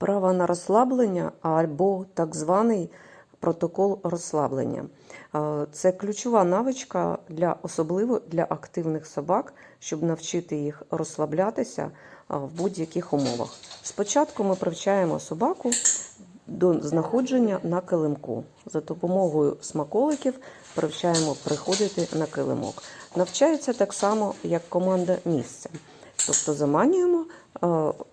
Вправа на розслаблення або так званий протокол розслаблення. Це ключова навичка для особливо для активних собак, щоб навчити їх розслаблятися в будь-яких умовах. Спочатку ми привчаємо собаку до знаходження на килимку. За допомогою смаколиків привчаємо приходити на килимок. Навчається так само, як команда місця. Тобто заманюємо, е,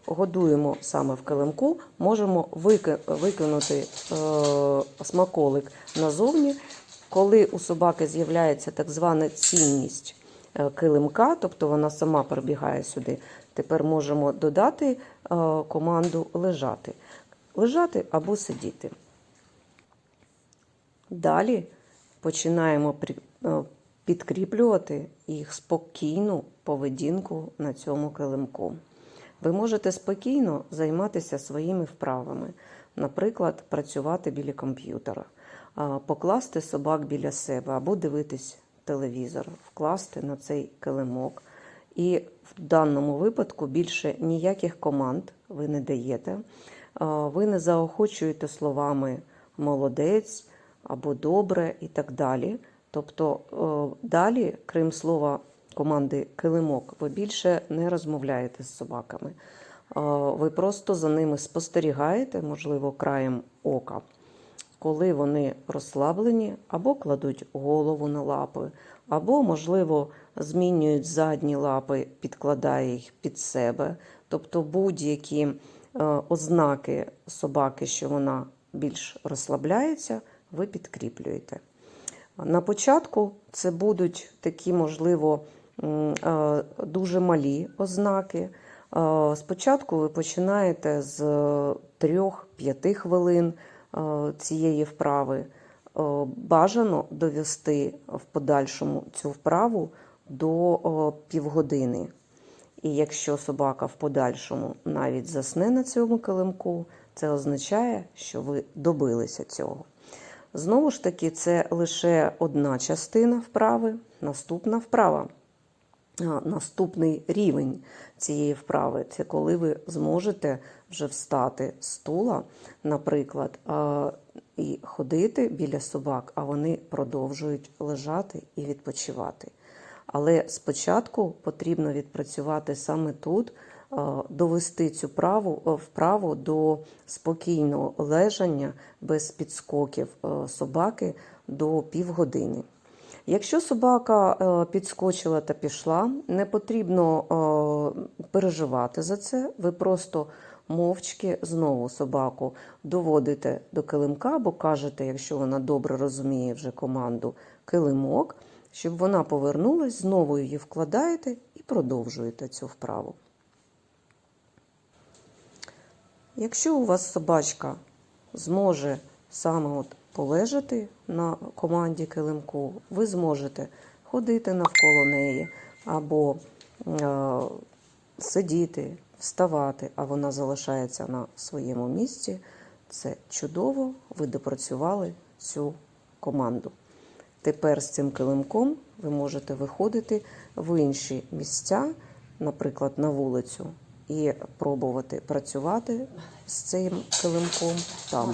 годуємо саме в килимку, можемо викинути е, смаколик назовні. Коли у собаки з'являється так звана цінність е, килимка, тобто вона сама прибігає сюди, тепер можемо додати команду лежати. Лежати або сидіти. Далі починаємо підкріплювати їх спокійну поведінку на цьому килимку. Ви можете спокійно займатися своїми вправами, наприклад, працювати біля комп'ютера, покласти собак біля себе або дивитись телевізор, вкласти на цей килимок. І в даному випадку більше ніяких команд ви не даєте. Ви не заохочуєте словами молодець або добре і так далі. Тобто е, далі, крім слова команди килимок, ви більше не розмовляєте з собаками. Е, Ви просто за ними спостерігаєте, можливо, краєм ока, коли вони розслаблені, або кладуть голову на лапи, або, можливо, змінюють задні лапи, підкладає їх під себе. Тобто будь-які е, ознаки собаки, що вона більш розслабляється, ви підкріплюєте. На початку це будуть такі, можливо, е, дуже малі ознаки. Е, Спочатку ви починаєте з 3-5 хвилин е, цієї вправи. Бажано довести в подальшому цю вправу до півгодини. І якщо собака в подальшому навіть засне на цьому килимку, це означає, що ви добилися цього. Знову ж таки, це лише одна частина вправи, наступна вправа. Наступний рівень цієї вправи це коли ви зможете вже встати з стула, наприклад, і ходити біля собак, а вони продовжують лежати і відпочивати. Але спочатку потрібно відпрацювати саме тут, довести цю праву, е, вправу до спокійного лежання без підскоків е, собаки до півгодини. Якщо собака е, підскочила та пішла, не потрібно е, переживати за це. Ви просто мовчки знову собаку доводите до килимка, або кажете, якщо вона добре розуміє вже команду килимок, щоб вона повернулась, знову її вкладаєте і продовжуєте цю вправу. Якщо у вас собачка зможе саме от полежати на команді килимку, ви зможете ходити навколо неї або е, сидіти, вставати, а вона залишається на своєму місці. Це чудово, ви допрацювали цю команду. Тепер з цим килимком ви можете виходити в інші місця, наприклад, на вулицю, і пробувати працювати з цим килимком там.